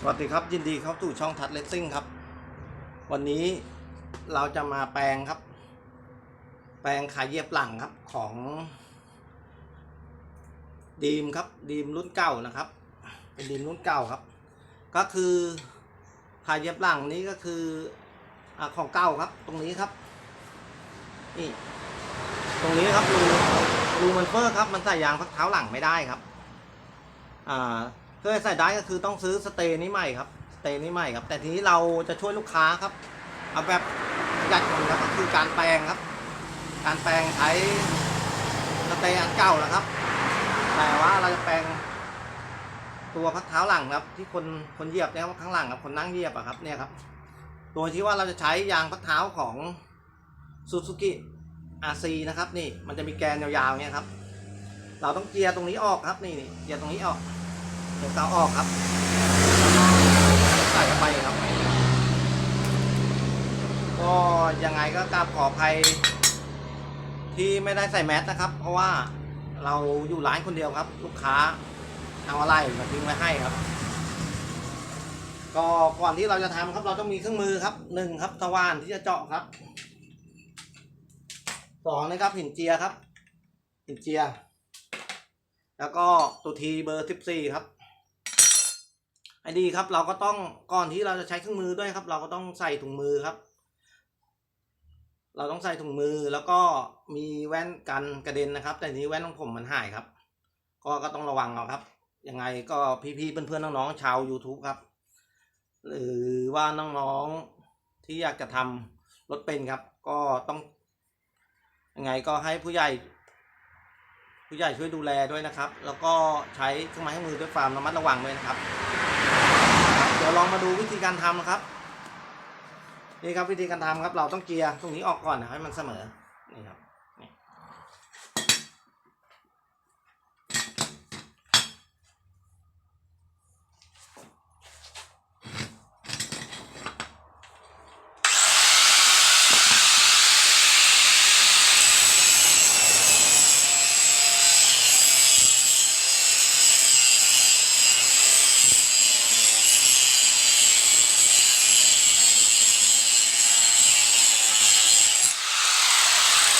สวัสดีครับยินดีเข้าสู่ช่องทัดเลสซิ่งครับ วันนี้เราจะมาแปลงครับ แปลงขายเย็บหลังครับของ ดีมครับดีมรุ่นเก่านะครับ เป็นดีมรุ่นเก่าครับ ก็คือขายเย็บหลังนี้ก็คืออของเก่าครับ ตรงนี้ครับนี่ตรงนี้ครับรูรูมันเฟอร์ครับมันใส่ยางพักเท้าหลังไม่ได้ครับอ่า เพื่อให้ใส่ได้ก็คือต้องซื้อสเตย์นี้ใหม่ครับสเตย์นี้ใหม่ครับ แต่ทีนี้เราจะช่วยลูกค้าครับ เอาแบบประหยัดคนครับก็คือการแปลงครับ การแปลงใช้สเตย์อันเก่านะครับ แต่ว่าเราจะแปลงตัวพักเท้าหลังครับ ที่คนคนเหยียบเนี่ยครับข้างหลังครับคนนั่งเหยียบอะครับเนี่ยครับโดยที่ว่าเราจะใช้ยางพักเท้าของซูซูกิ RC นะครับนี่มันจะมีแกนยาวๆเนี่ยครับ เราต้องเจียร์ตรงนี้ออกครับนี่นี่เจียร์ตรงนี้ออก เดี๋ยวเกาออกครับใส่เข้าไปครับ ก็ยังไงก็กราบขออภัยที่ไม่ได้ใส่แมสนะครับ เพราะว่าเราอยู่ร้านคนเดียวครับ ลูกค้าเอาอะไรมาทิ้งไว้ให้ครับ ก็ก่อนที่เราจะทำครับ เราต้องมีเครื่องมือครับหนึ่งครับสว่านที่จะเจาะครับสองนะครับหินเจียครับหินเจีย แล้วก็ตัวทีเบอร์สิบสี่ครับ ไอ้ดีครับ เราก็ต้องก่อนที่เราจะใช้เครื่องมือด้วยครับ เราก็ต้องใส่ถุงมือครับ เราต้องใส่ถุงมือแล้วก็มีแว่นกันกระเด็นนะครับ แต่นี้แว่นของผมมันหายครับ ก็ก็ต้องระวังเอาครับยังไงก็พี่ๆเพื่อนๆน้องๆชาว YouTube ครับ หรือว่าน้องๆที่อยากจะทำรถเป็นครับ ก็ต้องยังไงก็ให้ผู้ใหญ่ ผู้ใหญ่ช่วยดูแลด้วยนะครับ แล้วก็ใช้เครื่องไม้เครื่องมือด้วยความระมัดระวังด้วยนะครับ ดี๋ยวลองมาดูวิธีการทำนะครับ นี่ครับวิธีการทำครับ เราต้องเกียร์ตรงนี้ออกก่อนนะให้มันเสมอ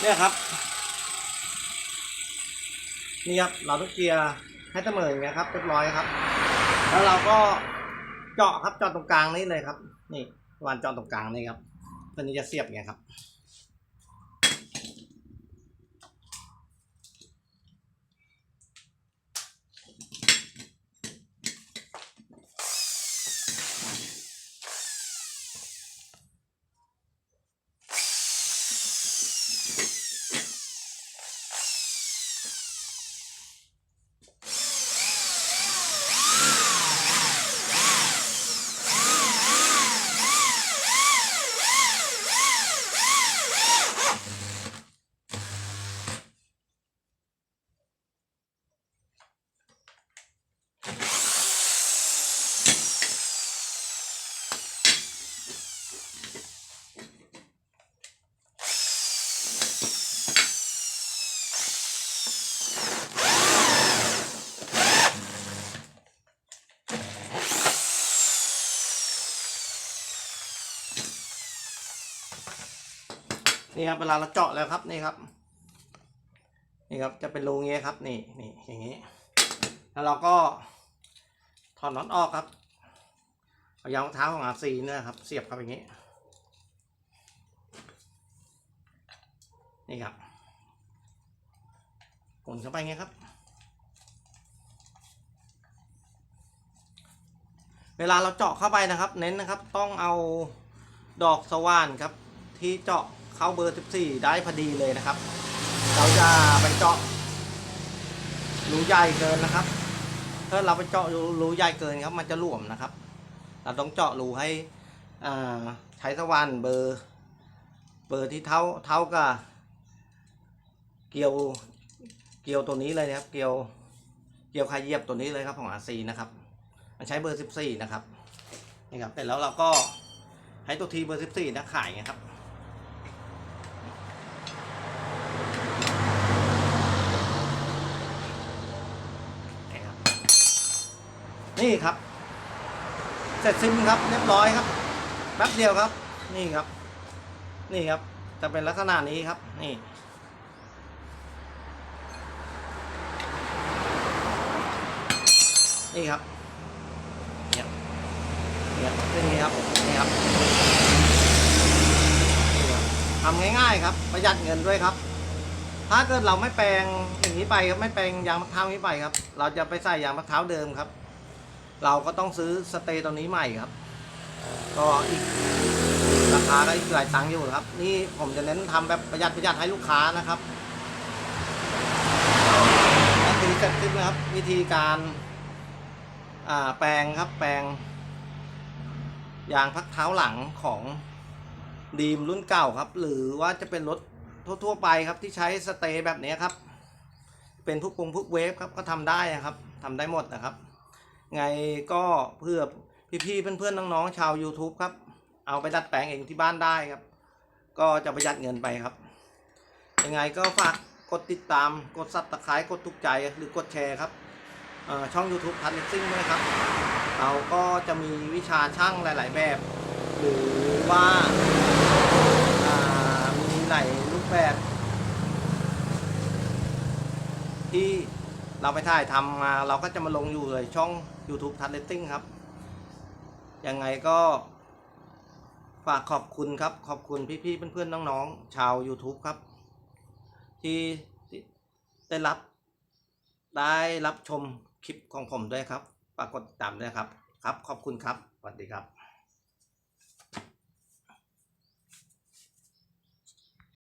เนี่ยครับ นี่ครับเราต้องเกียร์ให้เสมออย่างเงี้ยครับเรียบร้อยครับ แล้วเราก็เจาะครับเจาะตรงกลางนี้เลยครับ นี่วานเจาะตรงกลางนี่ครับตัวนี้จะเสียบอย่างเงี้ยครับ นี่ครับเวลาเราเจาะแล้วครับนี่ครับ นี่ครับจะเป็นรูงเงี้ยครับ นี่นี่อย่างงี้ แล้วเราก็ถอดน็อตออกครับเอายางมะพร้าของอาซีเนี่ยครับ เสียบเข้าไปอย่างงี้ นี่ครับกดเข้าไปอย่างเงี้ยครับ เวลาเราเจาะเข้าไปนะครับ เน้นนะครับ ต้องเอาดอกสว่านครับ ที่เจาะ เข้าเบอร์ 14 ได้พอดีเลยนะครับ เราจะไปเจาะรูใหญ่เกินนะครับ ถ้าเราไปเจาะรูใหญ่เกินครับ มันจะหลวมนะครับ เราต้องเจาะรูให้อ่าใช้สว่านเบอร์ เบอร์ที่เท่าเท่ากับเกลียวเกลียวตัวนี้เลยนะครับ เกลียวเกลียวคายเยียบตัวนี้เลยครับของอาซีนะครับ มันใช้เบอร์ 14 นะครับนี่ครับแต่แล้วเราก็ให้ตัวทีเบอร์ 14นะขายไงครับ นี่ครับ นี่ครับ เสร็จสิ้นครับเรียบร้อยครับแป๊บเดียวครับ นี่ครับ นี่ครับ จะเป็นลักษณะนี้ครับ นี่ นี่ครับเนี่ยเนี่ยเป็นอย่างนี้ครับนี่ครับนี่ครับทำง่ายๆครับ ประหยัดเงินด้วยครับ ถ้าเกิดเราไม่แปลงอย่างนี้ไปครับไม่แปลงยางมะพร้าวนี้ไปครับ เราจะไปใส่ยางมะพร้าวเดิมครับ เราก็ต้องซื้อสเตย์ตัวนี้ใหม่ครับ ก็อีกราคาก็อีกหลายตังค์อยู่ครับ นี่ผมจะเน้นทำแบบประหยัดประหยัดให้ลูกค้านะครับนั่นคือเสร็จสิ้นนะครับ วิธีการอ่าแปลงครับแปลง ยางพักเท้าหลังของดีมรุ่นเก่าครับ หรือว่าจะเป็นรถทั่วๆไปครับที่ใช้สเตย์แบบนี้ครับ เป็นพวกปุงพวกเวฟครับก็ทำได้นะครับทำได้หมดนะครับ ไงก็เพื่อพี่ๆเพื่อนๆน้องๆชาว YouTube ครับ เอาไปดัดแปลงเองที่บ้านได้ครับ ก็จะประหยัดเงินไปครับ ยังไงก็ฝากกดติดตามกดซับตะไคร้กดถูกใจหรือกดแชร์ครับช่อง YouTube พันเลสซิ่งด้วยครับ เราก็จะมีวิชาช่างหลาย ๆ แบบ หรือว่าอ่ามีหลายรูปแบบ ที่ เราไปถ่ายทำมาเราก็จะมาลงอยู่ในช่อง YouTube ทันเลสซิ่งครับ ยังไงก็ฝากขอบคุณครับ ขอบคุณพี่ๆเพื่อนๆน้องๆ ชาว YouTube ครับ ที่ได้รับได้รับชมคลิปของผมด้วยครับฝากกดติดตามด้วยครับ ครับ ขอบคุณครับ สวัสดีครับ